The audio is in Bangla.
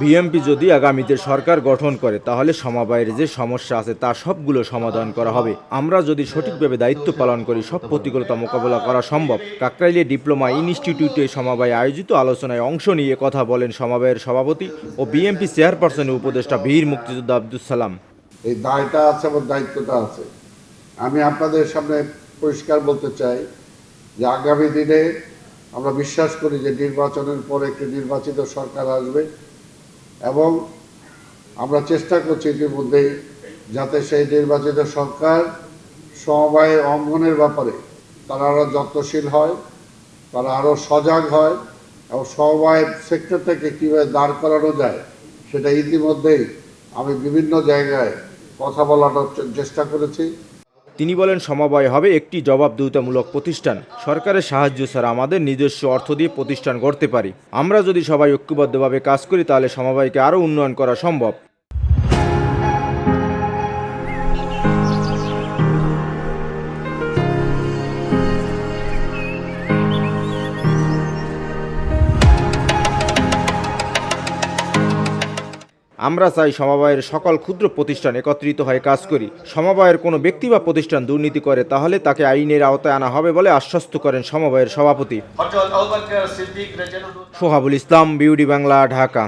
বিএমপি যদি আগামীতে সরকার গঠন করে তাহলে সমবায়ের যে সমস্যা আছে তা সবগুলো সমাধান করা হবে। আমরা যদি সঠিকভাবে দায়িত্ব পালন করি সব প্রতিকূলতা মোকাবেলা করা সম্ভব। কাকরাইলে ডিপ্লোমা ইনস্টিটিউটে সমবায় আয়োজিত আলোচনায় অংশ নিয়ে কথা বলেন সমবায়ের সভাপতি ও বিএমপি চেয়ারপারসনের উপদেষ্টা বীর মুক্তিযোদ্ধা আব্দুল সালাম। এই দায়টা আছে এবং দায়িত্বটা আছে। আমি আপনাদের সামনে পরিষ্কার বলতে চাই যে আগামী দিনে আমরা বিশ্বাস করি যে নির্বাচনের পরে একটি নির্বাচিত সরকার আসবে এবং আমরা চেষ্টা করছি ইতিমধ্যেই যাতে সেই নির্বাচিত সরকার সমবায় অঙ্গনের ব্যাপারে তারা আরও যত্নশীল হয়, তারা আরও সজাগ হয় এবং সমবায় সেক্টরটাকে কীভাবে দাঁড় করানো যায় সেটা ইতিমধ্যেই আমি বিভিন্ন জায়গায় কথা বলানোর চেষ্টা করেছি। তিনি বলেন, সমবায় হবে একটি জবাবদিহিতামূলক প্রতিষ্ঠান। সরকারের সাহায্য ছাড়া আমাদের নিজস্ব অর্থ দিয়ে প্রতিষ্ঠান গড়তে পারি। আমরা যদি সবাই ঐক্যবদ্ধভাবে কাজ করি, তাহলে সমবায়কে আরও উন্নয়ন করা সম্ভব। আমরা চাই সমবায়ের সকল ক্ষুদ্র প্রতিষ্ঠান একত্রিত হয়ে কাজ করি। সমবায়ের কোনো ব্যক্তি বা প্রতিষ্ঠান দুর্নীতি করে, তাহলে তাকে আইনের আওতায় আনা হবে বলে আশ্বস্ত করেন সমবায়ের সভাপতি। সোহাবুল ইসলাম, বিউডি বাংলা, ঢাকা।